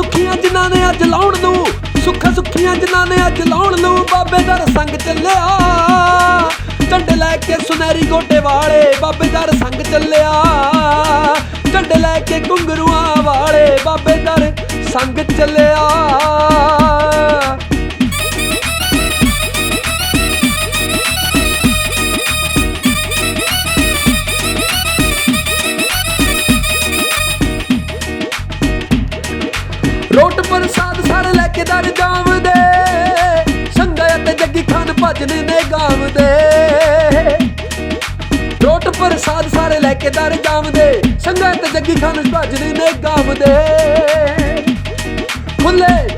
ਸੁੱਖੀਆਂ ਜਿਨ੍ਹਾਂ ਨੇ ਅੱਜ ਲਾਉਣ ਨੂੰ, ਸੁੱਖ ਸੁੱਖੀਆਂ ਜਿਨ੍ਹਾਂ ਨੇ ਅੱਜ ਲਾਉਣ ਨੂੰ ਬਾਬੇ ਦਾ ਸੰਗ ਚੱਲਿਆ। ਝੰਡੇ ਲੈ ਕੇ ਸੁਨਹਿਰੀ ਗੋਟੇ ਵਾਲੇ ਬਾਬੇ ਦਾ ਸੰਗ ਚੱਲਿਆ। ਝੰਡੇ ਲੈ ਕੇ ਘੁੰਗਰੂਆਂ ਵਾਲੇ ਬਾਬੇ ਦਾ ਸੰਗ ਚੱਲਿਆ। ਰੋਟ ਪ੍ਰਸਾਦ ਸਾਰੇ ਲੈ ਕੇ ਦਰ ਜਾਵਦੇ। ਸੰਗਾ ਤੇ ਜੱਗੀ ਖਾਨ ਭਜਨ ਨੇ ਗਾਵਦੇ। ਰੋਟ ਪ੍ਰਸਾਦ ਸਾਰੇ ਲੈ ਕੇ ਦਰ ਜਾਵਦੇ। ਸੰਗਾ ਤੇ ਜੱਗੀ ਖਾਨ ਭਜਨ ਨੇ ਗਾਵਦੇ। ਖੁੱਲੇ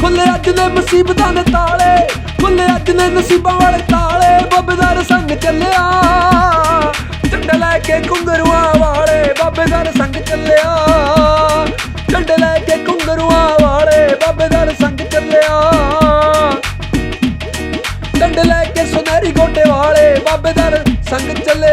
ਖੁੱਲੇ ਅੱਜ ਨੇ ਮੁਸੀਬਤਾਂ ਦੇ ਤਾਲੇ। ਖੁੱਲੇ ਅੱਜ ਨੇ ਨਸੀਬਾਂ ਵਾਲੇ ਤਾਲੇ। ਬੱਬੇਦਾਰ ਸੰਗ ਚੱਲਿਆ। ਝੰਡੇ ਲੈ ਕੇ ਘੁੰਗਰੂਆਂ ਵਾਲੇ। ਬਾਬੇਦਾਰ ਸੰਗ ਚੱਲਿਆ। ਗੋਟੇ ਵਾਲੇ ਬਾਬੇਦਾਰ ਸੰਗ ਚੱਲੇ